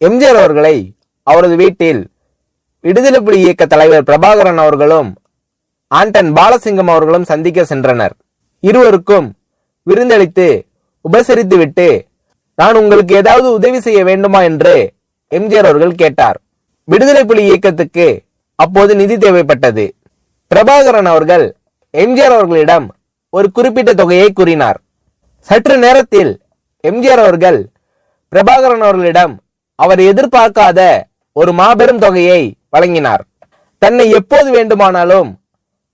எம்ஜிஆர் அவர்களை அவரது வீட்டில் விடுதலை புலி இயக்க தலைவர் பிரபாகரன் அவர்களும் ஆண்டன் பாலசிங்கம் அவர்களும் சந்திக்க சென்றனர். இருவருக்கும் விருந்தளித்து உபசரித்துவிட்டு நான் உங்களுக்கு ஏதாவது உதவி செய்ய வேண்டுமா? என்று எம்ஜிஆர் அவர்கள் கேட்டார். விடுதலை புலி இயக்கத்துக்கு அப்போது நிதி தேவைப்பட்டது. பிரபாகரன் அவர்கள் எம்ஜிஆர் அவர்களிடம் ஒரு குறிப்பிட்ட தொகையை கூறினார். சற்று நேரத்தில் எம்ஜிஆர் அவர்கள் பிரபாகரன் அவர்களிடம் அவர் எதிர்பார்க்காத ஒரு மாபெரும் தொகையை வழங்கினார். தன்னை எப்போது வேண்டுமானாலும்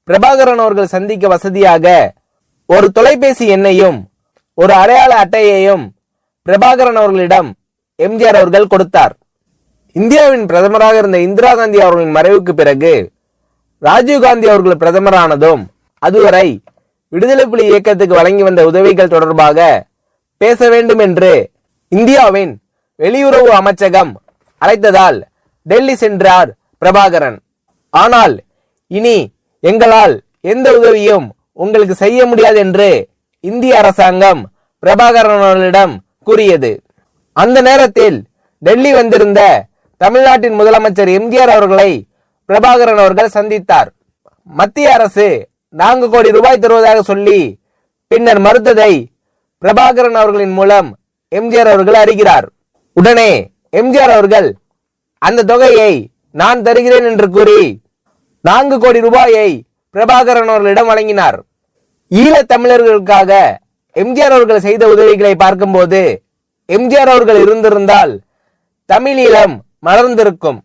பிரபாகரன் அவர்கள் சந்திக்க வசதியாக ஒரு தொலைபேசி எண்ணையும் ஒரு அடையாள அட்டையையும் பிரபாகரன் அவர்களிடம் எம்ஜிஆர் அவர்கள் கொடுத்தார். இந்தியாவின் பிரதமராக இருந்த இந்திரா காந்தி அவர்களின் மறைவுக்கு பிறகு ராஜீவ் காந்தி அவர்கள் பிரதமரானதும் அதுவரை விடுதலை புலி இயக்கத்துக்கு வழங்கி வந்த உதவிகள் தொடர்பாக பேச வேண்டும் என்று இந்தியாவின் வெளியுறவு அமைச்சகம் அழைத்ததால் டெல்லி சென்றார் பிரபாகரன். ஆனால் இனி எங்களால் எந்த உதவியும் உங்களுக்கு செய்ய முடியாது என்று இந்திய அரசாங்கம் பிரபாகரனிடம் கூறியது. அந்த நேரத்தில் டெல்லி வந்திருந்த தமிழ்நாட்டின் முதலமைச்சர் எம்ஜிஆர் அவர்களை பிரபாகரன் அவர்கள் சந்தித்தார். மத்திய அரசு நான்கு கோடி ரூபாய் தருவதாக சொல்லி பின்னர் மறுத்ததை பிரபாகரன் அவர்களின் மூலம் எம்ஜிஆர் அவர்கள் அறிகிறார். உடனே எம்ஜிஆர் அவர்கள் அந்த தொகையை நான் தருகிறேன் என்று கூறி நான்கு கோடி ரூபாயை பிரபாகரன் அவர்களிடம் வழங்கினார். ஈழத் தமிழர்களுக்காக எம்ஜிஆர் அவர்கள் செய்த உதவிகளை பார்க்கும்போது எம்ஜிஆர் அவர்கள் இருந்திருந்தால் தமிழீழம் மலர்ந்திருக்கும்.